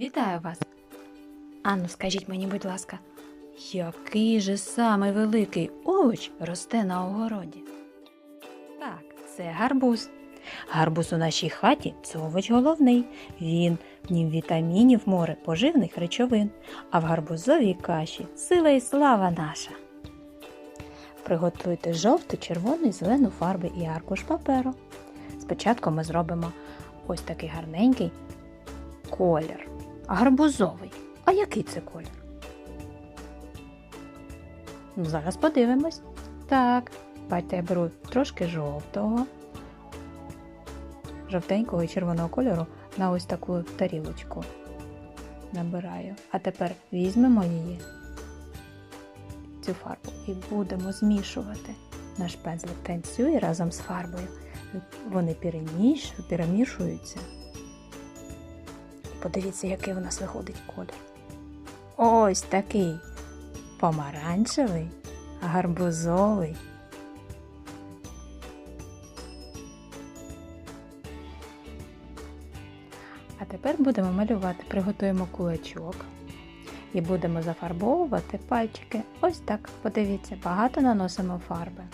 Вітаю вас. Ану, скажіть мені, будь ласка, який же самий великий овоч росте на огороді? Так, це гарбуз. Гарбуз у нашій хаті це овоч головний. Він в нім вітамінів море, поживних речовин, а в гарбузовій каші сила і слава наша. Приготуйте жовту, червону і зелену фарби і аркуш паперу. Спочатку ми зробимо ось такий гарненький колір. Гарбузовий. А який це колір? Ну, зараз подивимось. Так, бачите, я беру трошки жовтого, жовтенького і червоного кольору на ось таку тарілочку. Набираю. А тепер візьмемо її, цю фарбу, і будемо змішувати. Наш пензлик танцює разом з фарбою. Вони переміш... перемішуються. Подивіться, який у нас виходить колір. Ось такий помаранчевий, гарбузовий. А тепер будемо малювати, приготуємо кулачок і будемо зафарбовувати пальчики. Ось так, подивіться, багато наносимо фарби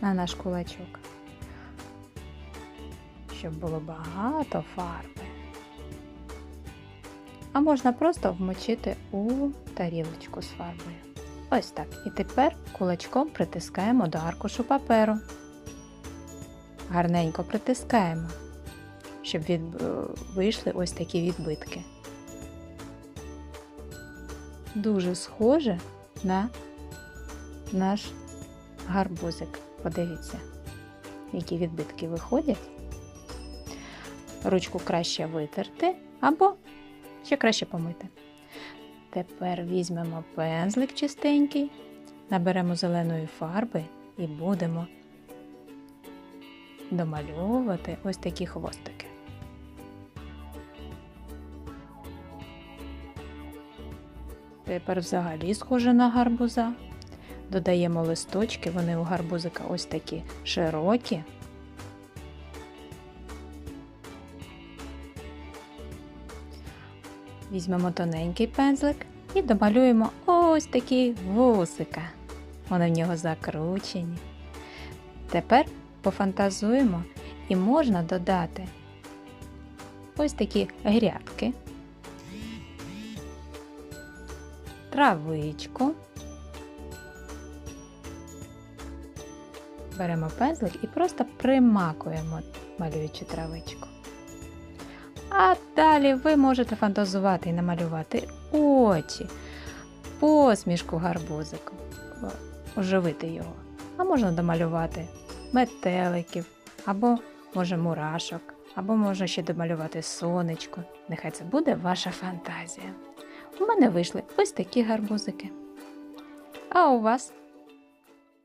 на наш кулачок, щоб було багато фарби. А можна просто вмочити у тарілочку з фарбою. Ось так. І тепер кулачком притискаємо до аркушу паперу. Гарненько притискаємо, щоб від... е, вийшли ось такі відбитки. Дуже схоже на наш гарбузик. Подивіться, які відбитки виходять. Ручку краще витерти або ще краще помити. Тепер візьмемо пензлик чистенький, наберемо зеленої фарби і будемо домальовувати ось такі хвостики. Тепер взагалі схоже на гарбуза. Додаємо листочки, вони у гарбузика ось такі широкі. Візьмемо тоненький пензлик і домалюємо ось такі вусика. Вони в нього закручені. Тепер пофантазуємо і можна додати ось такі грядки, травичку. Беремо пензлик і просто примакуємо малюючи травичку. А далі ви можете фантазувати і намалювати очі, посмішку гарбузику, оживити його. А можна домалювати метеликів, або може мурашок, або можна ще домалювати сонечко. Нехай це буде ваша фантазія. У мене вийшли ось такі гарбузики. А у вас?